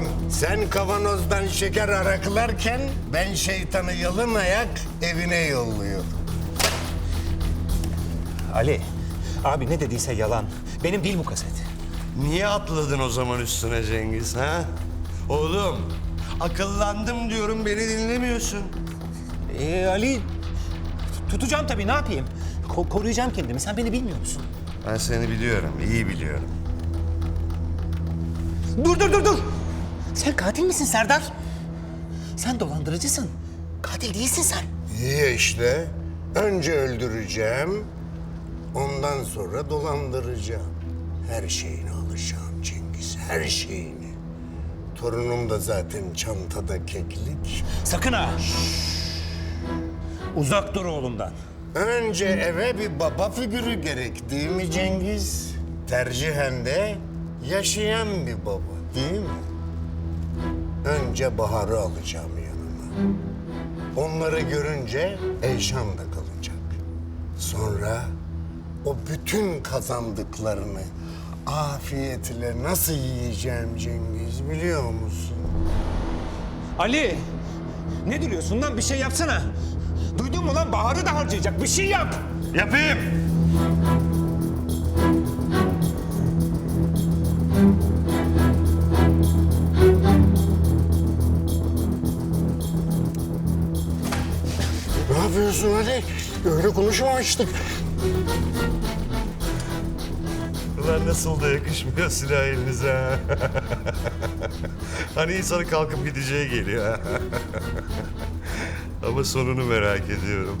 Oğlum sen kavanozdan şeker araklarken ben şeytanı yalın ayak evine yolluyorum. Ali, abi ne dediyse yalan. Benim değil bu kaset. Niye atladın o zaman üstüne Cengiz ha? Oğlum akıllandım diyorum beni dinlemiyorsun. Ee, Ali, tutacağım tabii ne yapayım? Ko- koruyacağım kendimi. Sen beni bilmiyor musun? Ben seni biliyorum, iyi biliyorum. Dur dur dur dur. Sen katil misin Serdar? Sen dolandırıcısın. Katil değilsin sen. İyi işte. Önce öldüreceğim, ondan sonra dolandıracağım. Her şeyini alacağım Cengiz, her şeyini. Torunum da zaten çantada keklik. Sakın ha. Uzak dur oğlumdan. Önce eve bir baba figürü gerek değil mi Cengiz? Tercihen de yaşayan bir baba değil mi? Önce Bahar'ı alacağım yanıma. Onları görünce Eyşan da kalacak. Sonra o bütün kazandıklarını afiyetle nasıl yiyeceğim Cengiz biliyor musun? Ali, ne duruyorsun lan? Bir şey yapsana. Duydun mu lan? Bahar'ı da harcayacak. Bir şey yap. Yapayım. Ne yapıyorsun Ali? Öyle konuşmamıştık. Ulan nasıl da yakışmıyor silah elinize ha. hani insanın kalkıp gideceği geliyor. Ama sonunu merak ediyorum.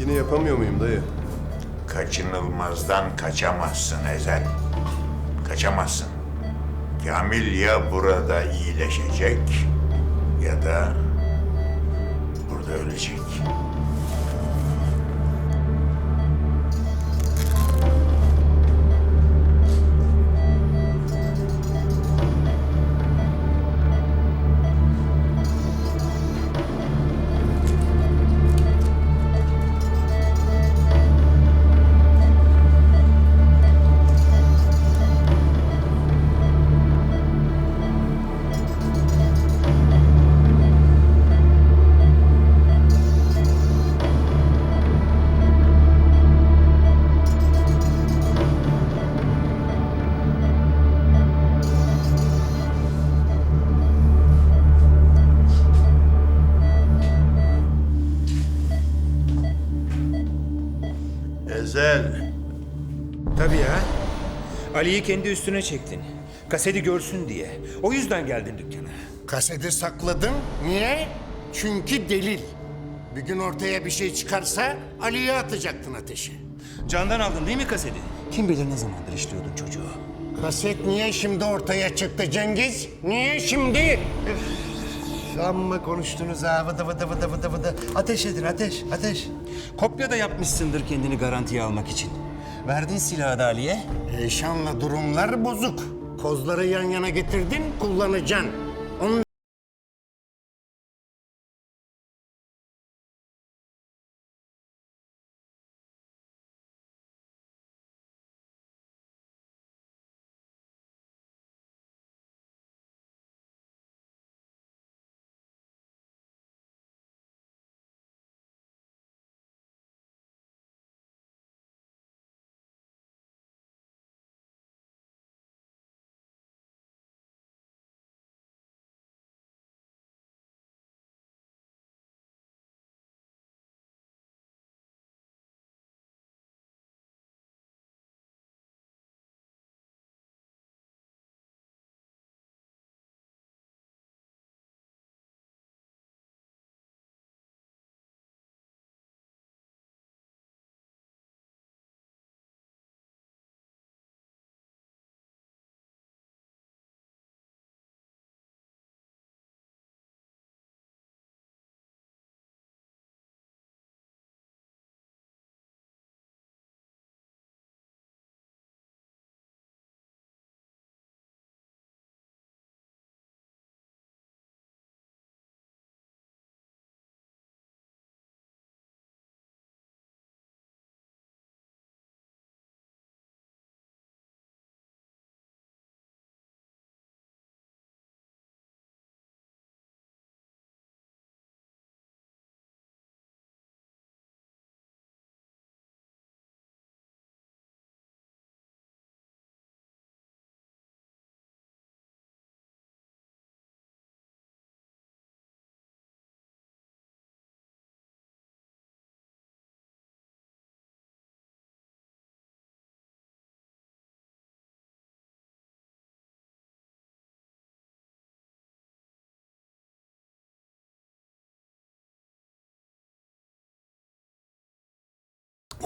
Yine yapamıyor muyum dayı? Kaçınılmazdan kaçamazsın Ezel. Kaçamazsın. Kamil ya burada iyileşecek ya da burada ölecek. Ezel. Tabii ya. Ali'yi kendi üstüne çektin. Kaseti görsün diye. O yüzden geldin dükkana. Kaseti sakladım. Niye? Çünkü delil. Bir gün ortaya bir şey çıkarsa Ali'ye atacaktın ateşi. Candan aldın değil mi kaseti? Kim bilir ne zamandır işliyordun çocuğu. Kaset niye şimdi ortaya çıktı Cengiz? Niye şimdi? Amma konuştunuz ha vıdı vıdı vıdı vıdı vıdı. Ateş edin ateş ateş. Kopya da yapmışsındır kendini garantiye almak için. Verdin silahı da Ali'ye. Eşanla durumlar bozuk. Kozları yan yana getirdin, kullanacaksın. Onun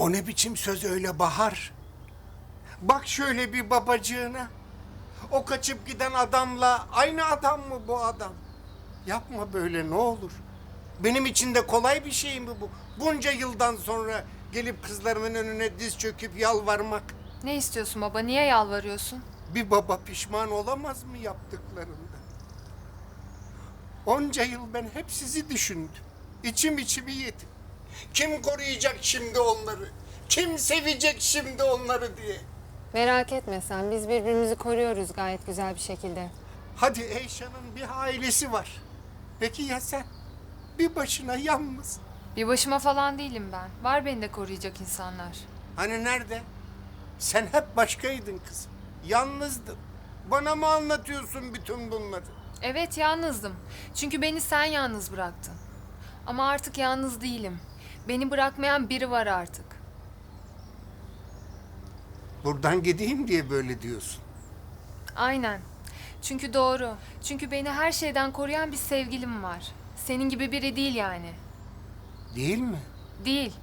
O ne biçim söz öyle Bahar? Bak şöyle bir babacığına. O kaçıp giden adamla aynı adam mı bu adam? Yapma böyle ne olur. Benim için de kolay bir şey mi bu? Bunca yıldan sonra gelip kızlarımın önüne diz çöküp yalvarmak. Ne istiyorsun baba? Niye yalvarıyorsun? Bir baba pişman olamaz mı yaptıklarından? Onca yıl ben hep sizi düşündüm. İçim içimi yedim. Kim koruyacak şimdi onları? Kim sevecek şimdi onları diye. Merak etme sen. Biz birbirimizi koruyoruz gayet güzel bir şekilde. Hadi Eyşan'ın bir ailesi var. Peki ya sen? Bir başına yalnız. Bir başıma falan değilim ben. Var beni de koruyacak insanlar. Hani nerede? Sen hep başkaydın kızım. Yalnızdın. Bana mı anlatıyorsun bütün bunları? Evet yalnızdım. Çünkü beni sen yalnız bıraktın. Ama artık yalnız değilim. Beni bırakmayan biri var artık. Buradan gideyim diye böyle diyorsun. Aynen. Çünkü doğru. Çünkü beni her şeyden koruyan bir sevgilim var. Senin gibi biri değil yani. Değil mi? Değil.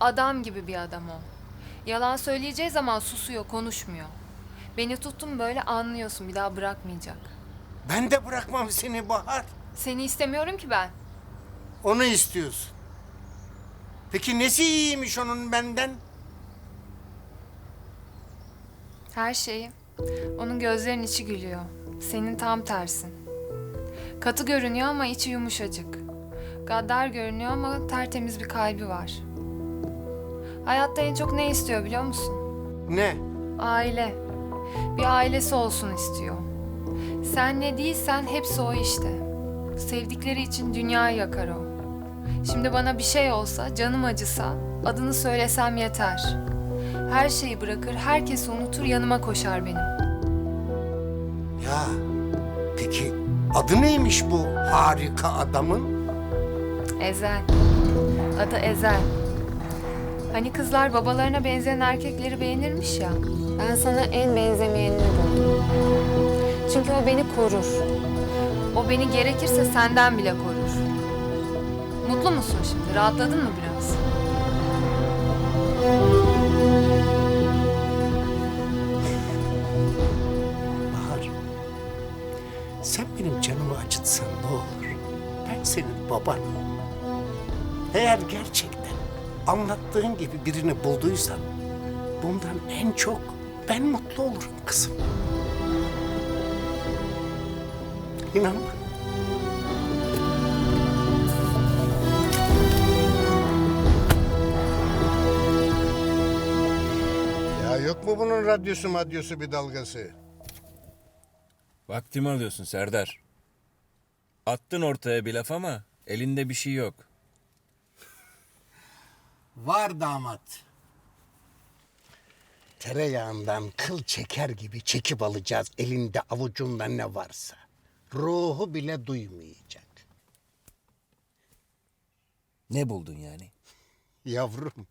Adam gibi bir adam o. Yalan söyleyeceği zaman susuyor, konuşmuyor. Beni tuttun böyle anlıyorsun, bir daha bırakmayacak. Ben de bırakmam seni Bahar. Seni istemiyorum ki ben. Onu istiyorsun. Peki nesi iyiymiş onun benden? Her şeyi. Onun gözlerinin içi gülüyor. Senin tam tersin. Katı görünüyor ama içi yumuşacık. Gaddar görünüyor ama tertemiz bir kalbi var. Hayatta en çok ne istiyor biliyor musun? Ne? Aile. Bir ailesi olsun istiyor. Sen ne değilsen hepsi o işte. Sevdikleri için dünyayı yakar o. Şimdi bana bir şey olsa, canım acısa, adını söylesem yeter. Her şeyi bırakır, herkesi unutur, yanıma koşar benim. Ya peki adı neymiş bu harika adamın? Ezel. Adı Ezel. Hani kızlar babalarına benzeyen erkekleri beğenirmiş ya. Ben sana en benzemeyenini buldum. Çünkü o beni korur. O beni gerekirse senden bile korur. Mutlu musun şimdi? Rahatladın mı biraz? Bahar, sen benim canımı acıtsan ne olur? Ben senin babanım. Eğer gerçekten anlattığın gibi birini bulduysan bundan en çok ben mutlu olurum kızım. İnan bana. Mu bunun radyosu madyosu bir dalgası? Vaktimi alıyorsun Serdar. Attın ortaya bir laf ama elinde bir şey yok. Var damat. Tereyağından kıl çeker gibi çekip alacağız elinde avucunda ne varsa. Ruhu bile duymayacak. Ne buldun yani? Yavrum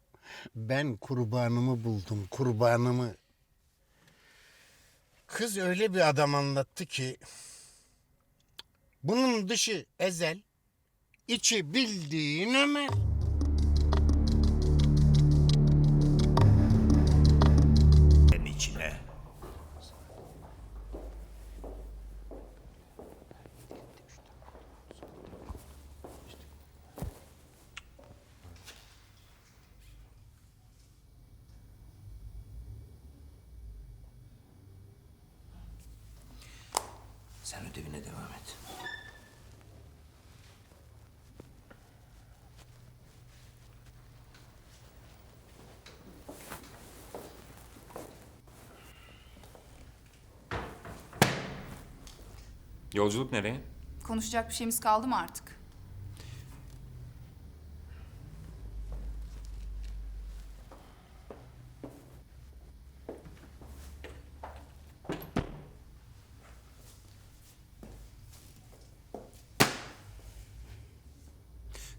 ben kurbanımı buldum kurbanımı. Kız öyle bir adam anlattı ki... Bunun dışı ezel, içi bildiğin Ömer. Yolculuk nereye? Konuşacak bir şeyimiz kaldı mı artık?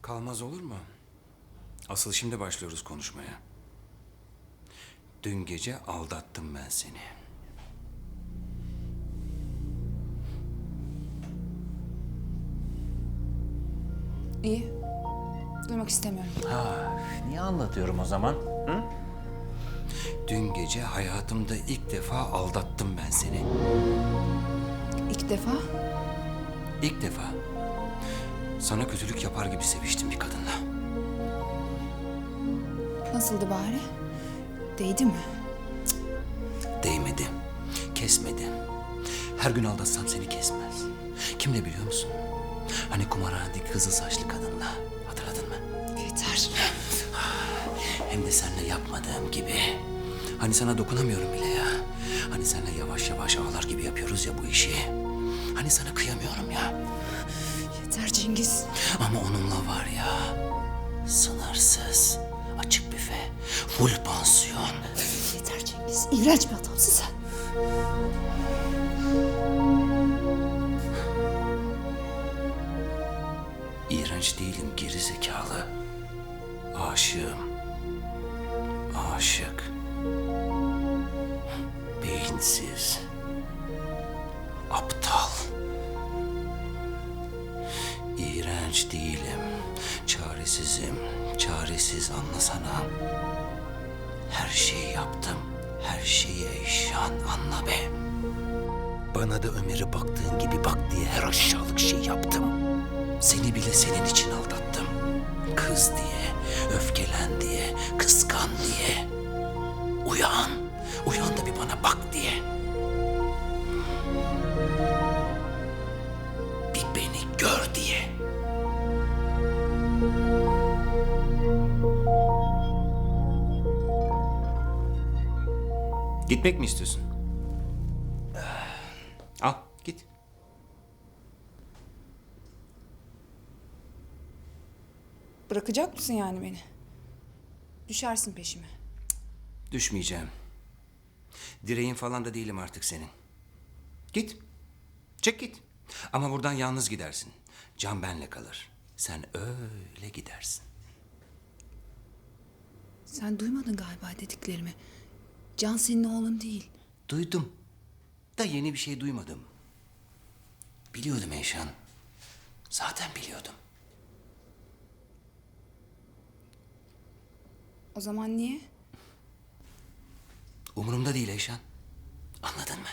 Kalmaz olur mu? Asıl şimdi başlıyoruz konuşmaya. Dün gece aldattım ben seni. İyi. Duymak istemiyorum. Niye anlatıyorum o zaman? Dün gece hayatımda ilk defa aldattım ben seni. İlk defa İlk defa. Sana kötülük yapar gibi seviştim bir kadınla. nasıldı bari? Değdi mi? Değmedi. Kesmedi. Her gün aldatsam seni kesmez. Kimle biliyor musun? Hani kumarhanedeki kızıl saçlı kadınla. Hatırladın mı? Yeter. Hem de seninle yapmadığım gibi. Hani sana dokunamıyorum bile ya. Hani seninle yavaş yavaş ağlar gibi yapıyoruz ya bu işi. Hani sana kıyamıyorum ya. Yeter Cengiz. Ama onunla var ya. Sınırsız. Açık büfe. Full pansiyon. Yeter Cengiz. İğrenç bir adamsın sen. İğrenç değilim geri zekalı. Aşığım. Aşık. Beyinsiz. Aptal. İğrenç değilim. Çaresizim. Çaresiz anlasana. Her şeyi yaptım. Her şeyi Eyşan anla be. Bana da Ömer'e baktığın gibi bak diye her aşağılık şey yaptım. Seni bile senin için aldattım. Kız diye, öfkelen diye, kıskan diye. Uyan, uyan da bir bana bak diye. Bir beni gör diye. Gitmek mi istiyorsun? Bırakacak mısın yani beni? Düşersin peşime. Düşmeyeceğim. Direğin falan da değilim artık senin. Git. Çık git. Ama buradan yalnız gidersin. Can benle kalır. Sen öyle gidersin. Sen duymadın galiba dediklerimi. Can senin oğlun değil. Duydum. Da yeni bir şey duymadım. Biliyordum Eyşan. Zaten biliyordum. O zaman niye? Umurumda değil Eyşan. Anladın mı?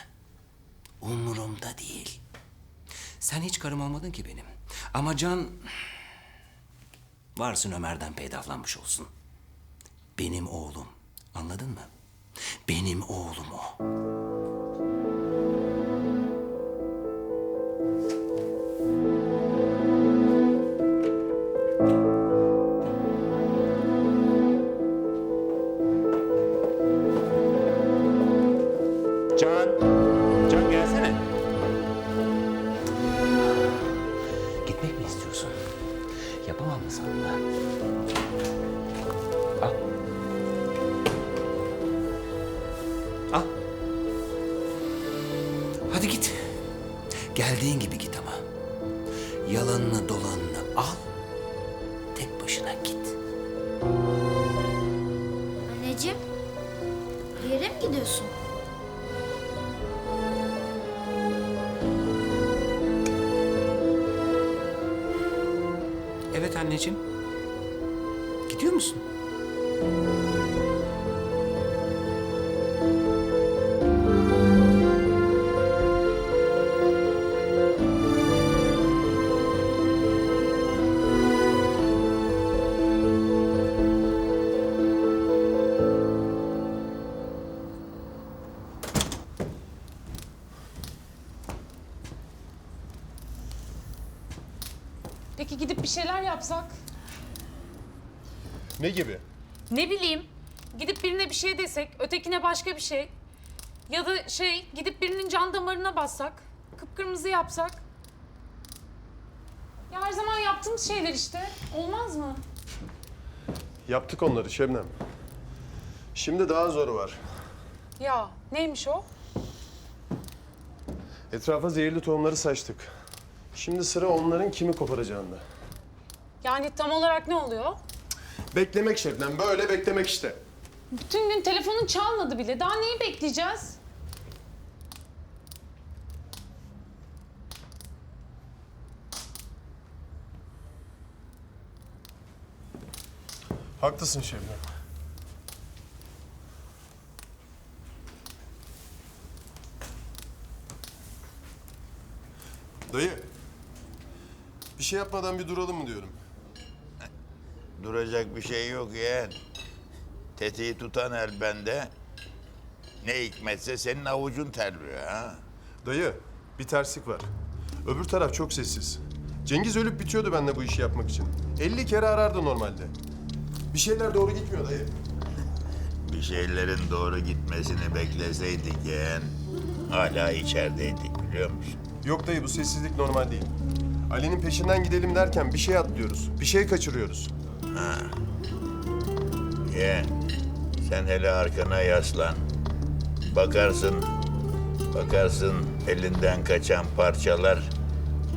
Umurumda değil. Sen hiç karım olmadın ki benim. Ama Can... Varsın Ömer'den peydahlanmış olsun. Benim oğlum. Anladın mı? Benim oğlum o. Can. Can gelsene. Gitmek mi istiyorsun? Yapamam mı sana? Al. Al. Hadi git. Geldiğin gibi git ama. Yalanını dolanını al. Tek başına git. Anneciğim. Peki gidip bir şeyler yapsak? Ne gibi? Ne bileyim. Gidip birine bir şey desek, ötekine başka bir şey. Ya da şey, gidip birinin can damarına bassak, kıpkırmızı yapsak. Ya her zaman yaptığımız şeyler işte. Olmaz mı? Yaptık onları Şebnem. Şimdi daha zoru var. Ya neymiş o? Etrafa zehirli tohumları saçtık. Şimdi sıra onların kimi koparacağında. Yani tam olarak ne oluyor? Beklemek Şebnem, böyle beklemek işte. Bütün gün telefonun çalmadı bile. Daha neyi bekleyeceğiz? Haklısın Şebnem. Dayı, bir şey yapmadan bir duralım mı diyorum. Duracak bir şey yok yeğen. Tetiği tutan el bende. Ne hikmetse senin avucun terliyor ha. Dayı, bir terslik var. Öbür taraf çok sessiz. Cengiz ölüp bitiyordu benimle bu işi yapmak için. 50 kere arardı normalde. Bir şeyler doğru gitmiyor dayı. Bir şeylerin doğru gitmesini bekleseydik yeğen. Hala içerideydik biliyor musun? Yok dayı bu sessizlik normal değil. Ali'nin peşinden gidelim derken bir şey atlıyoruz. Bir şey kaçırıyoruz. Yeğen sen hele arkana yaslan. Bakarsın, bakarsın elinden kaçan parçalar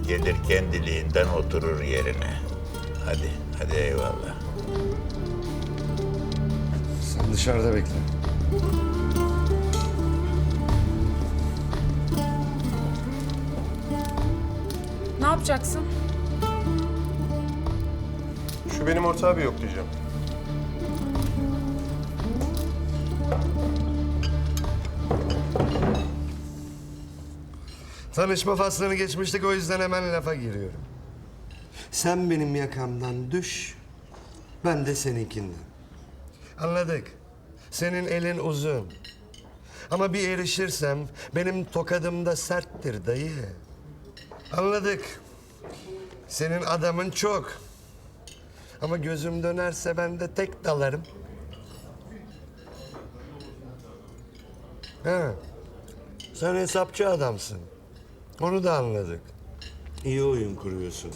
gelir kendiliğinden oturur yerine. Hadi, hadi eyvallah. Sen dışarıda bekle. Yapacaksın? Şu benim ortağı bir yoklayacağım. Tanışma faslını geçmiştik o yüzden hemen lafa giriyorum. Sen benim yakamdan düş, ben de seninkinden. Anladık. Senin elin uzun. Ama bir erişirsem benim tokadım da serttir dayı. Anladık. Senin adamın çok. Ama gözüm dönerse ben de tek dalarım. Ha. Sen hesapçı adamsın. Onu da anladık. İyi oyun kuruyorsun.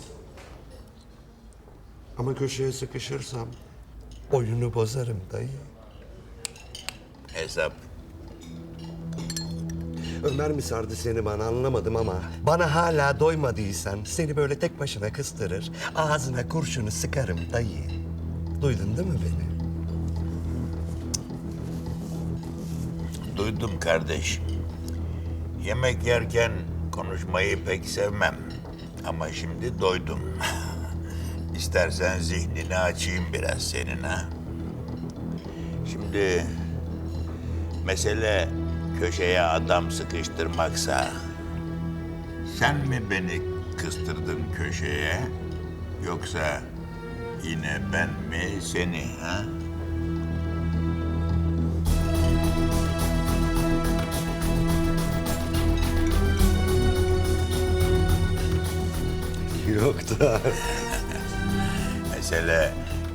Ama köşeye sıkışırsam oyunu bozarım dayı. Hesap. Ömer mi sardı seni bana anlamadım ama bana hala doymadıysan seni böyle tek başına kıstırır, ağzına kurşunu sıkarım dayı. Duydun değil mi beni? Duydum kardeş. Yemek yerken konuşmayı pek sevmem. Ama şimdi doydum. İstersen zihnini açayım biraz senin ha. Şimdi mesele köşeye adam sıkıştırmaksa sen mi beni kıstırdın köşeye? Yoksa yine ben mi seni ha? Yok da. Mesele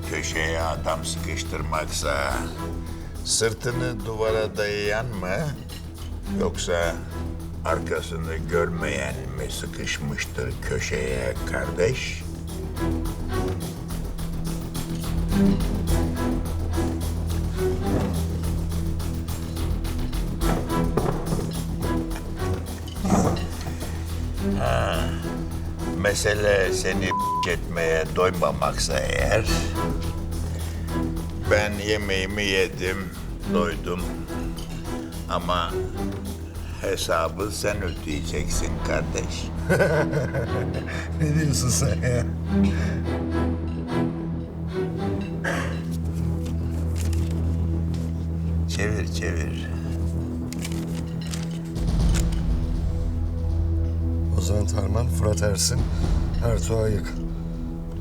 köşeye adam sıkıştırmaksa sırtını duvara dayayan mı yoksa arkasını görmeyen mi sıkışmıştır köşeye kardeş? Ha, mesele seni etmeye doymamaksa eğer ben yemeğimi yedim, doydum. Ama hesabı sen ödeyeceksin kardeş. Ne diyorsun sen ya? Çevir çevir. Ozan Tarman, Fırat Ersin, Ertuğ Ayık.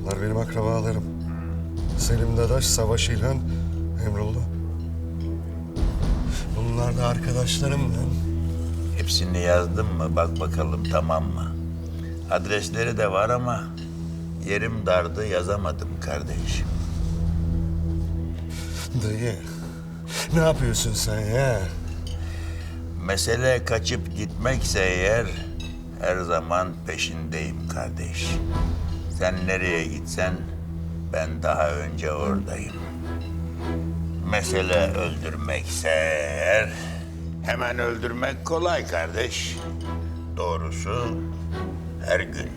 Bunlar benim akrabalarım. Selim Dadaş, Savaş İlhan, Bunlar da arkadaşlarım lan. Hepsini yazdın mı? Bak bakalım tamam mı? Adresleri de var ama yerim dardı yazamadım kardeş. Dayı, ne yapıyorsun sen ya? Mesele kaçıp gitmekse eğer her zaman peşindeyim kardeş. Sen nereye gitsen ben daha önce oradayım. Mesele öldürmekse eğer hemen öldürmek kolay kardeş. Doğrusu her gün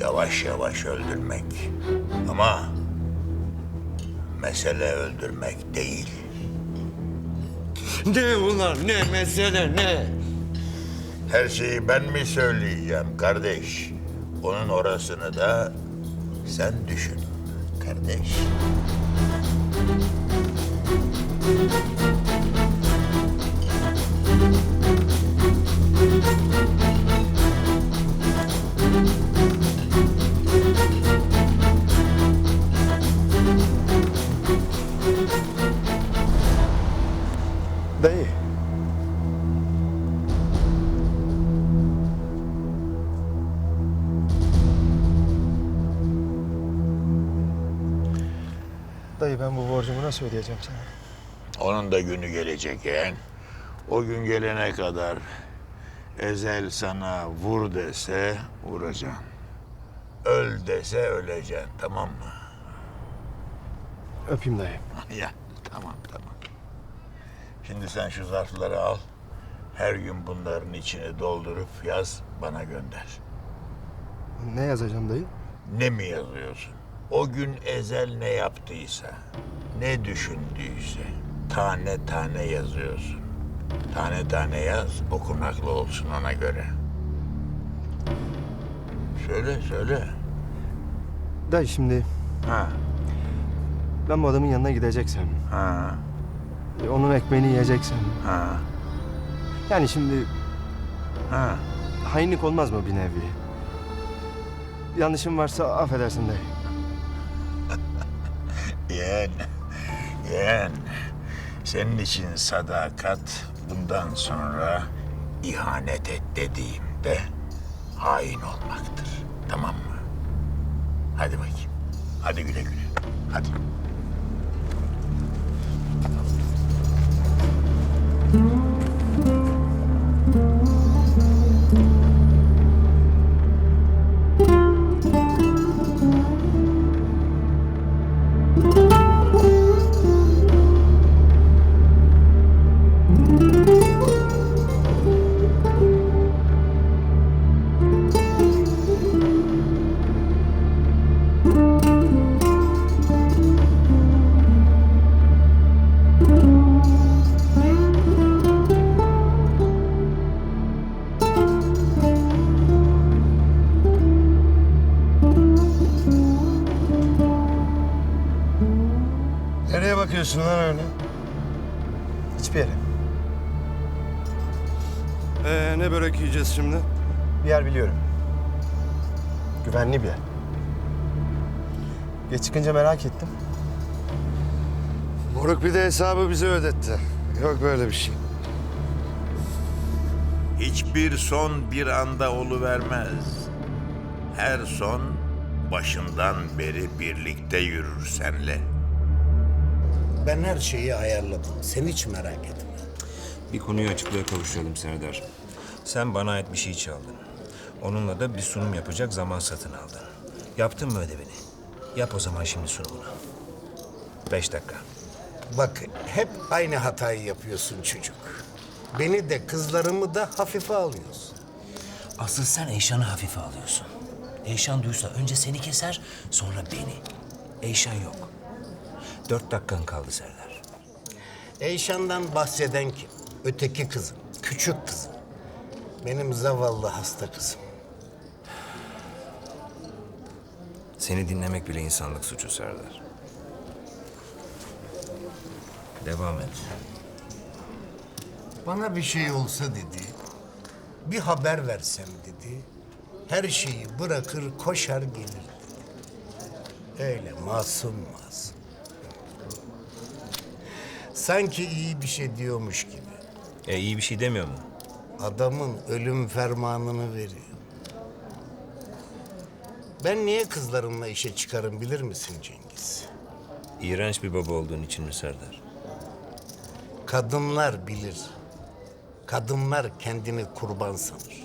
yavaş yavaş öldürmek. Ama mesele öldürmek değil. Ne ulan, ne mesele, ne? Her şeyi ben mi söyleyeceğim kardeş? Onun orasını da sen düşün kardeş. Dayı. Dayı ben bu borcumu nasıl ödeyeceğim sana? Onun da günü gelecek yeğen. O gün gelene kadar Ezel sana vur dese vuracaksın. Öl dese öleceksin tamam mı? Öpeyim dayı. Ya tamam tamam. Şimdi sen şu zarfları al. Her gün bunların içini doldurup yaz bana gönder. Ne yazacağım dayı? Ne mi yazıyorsun? O gün Ezel ne yaptıysa, ne düşündüyse tane tane yazıyorsun. Tane tane yaz, okunaklı olsun ona göre. Söyle, söyle. Dayı şimdi Ha, ben bu adamın yanına gideceksem, ha, onun ekmeğini yiyeceksem. ha, Yani şimdi ha. hainlik olmaz mı bir nevi? Yanlışım varsa affedersin dayı. Yeğen, yeğen. Senin için sadakat bundan sonra ihanet et dediğimde hain olmaktır. Tamam mı? Hadi bakayım. Hadi güle güle. Hadi. Nereye Geç çıkınca merak ettim. Moruk bir de hesabı bize ödetti. Yok böyle bir şey. Hiçbir son bir anda oluvermez. Her son başından beri birlikte yürür senle. Ben her şeyi ayarladım. Sen hiç merak etme. Bir konuyu açıklığa kavuşturalım Serdar. Sen bana ait bir şey çaldın. Onunla da bir sunum yapacak zaman satın aldın. Yaptın mı ödevini? Yap o zaman şimdi sunumunu. Beş dakika. Bak hep aynı hatayı yapıyorsun çocuk. Beni de kızlarımı da hafife alıyorsun. Asıl sen Eyşan'ı hafife alıyorsun. Eyşan duysa önce seni keser, sonra beni. Eyşan yok. Dört dakikan kaldı Serdar. Eyşan'dan bahseden kim? Öteki kızım, küçük kızım. Benim zavallı hasta kızım. Seni dinlemek bile insanlık suçu Serdar. Devam et. Bana bir şey olsa dedi, bir haber versem dedi, her şeyi bırakır koşar gelir dedi. Öyle masum masum. Sanki iyi bir şey diyormuş gibi. E iyi bir şey demiyor mu? Adamın ölüm fermanını veriyor. Ben niye kızlarımla işe çıkarım bilir misin Cengiz? İğrenç bir baba olduğun için mi Serdar? Kadınlar bilir. Kadınlar kendini kurban sanır.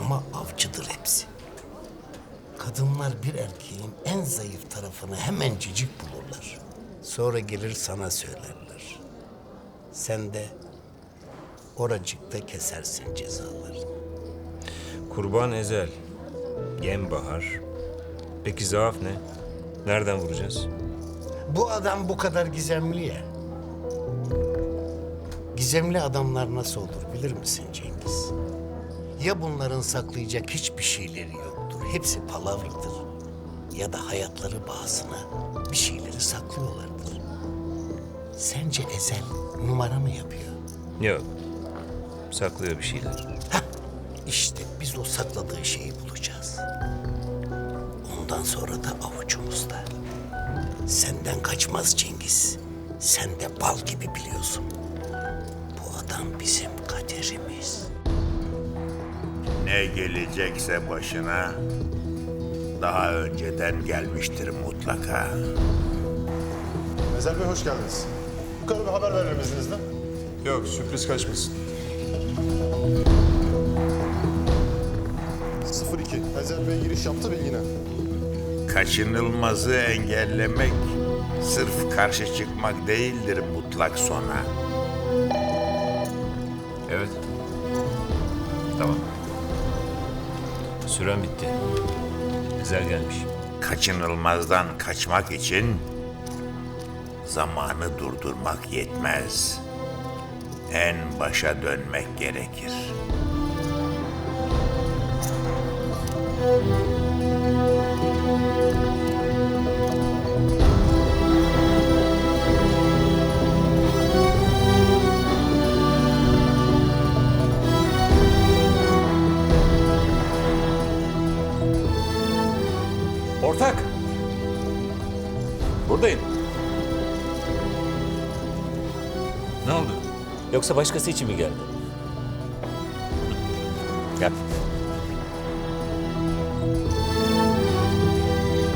Ama avcıdır hepsi. Kadınlar bir erkeğin en zayıf tarafını hemencecik bulurlar. Sonra gelir sana söylerler. Sen de oracıkta kesersin cezalarını. Kurban ezel. Yem bahar. Peki zaaf ne? Nereden vuracağız? Bu adam bu kadar gizemli ya. Gizemli adamlar nasıl olur bilir misin Cengiz? Ya bunların saklayacak hiçbir şeyleri yoktur. Hepsi palavradır. Ya da hayatları bahasına bir şeyleri saklıyorlardır. Sence Ezel numara mı yapıyor? Yok. Saklıyor bir şeyler. Hah, işte biz o sakladığı şeyi bulacağız. Ondan sonra da avucumuzda. Senden kaçmaz Cengiz. Sen de bal gibi biliyorsun. Bu adam bizim kaderimiz. Ne gelecekse başına daha önceden gelmiştir mutlaka. Ezel Bey hoş geldiniz. Yukarı bir haber verelim izninizle. Yok sürpriz kaçmasın. 02. Ezel Bey giriş yaptı bilgine. Kaçınılmazı engellemek sırf karşı çıkmak değildir mutlak sona. Evet. Tamam. Süren bitti. Güzel gelmiş. Kaçınılmazdan kaçmak için zamanı durdurmak yetmez. En başa dönmek gerekir. Ortak! Buradayım. Ne oldu? Yoksa başkası için mi geldin?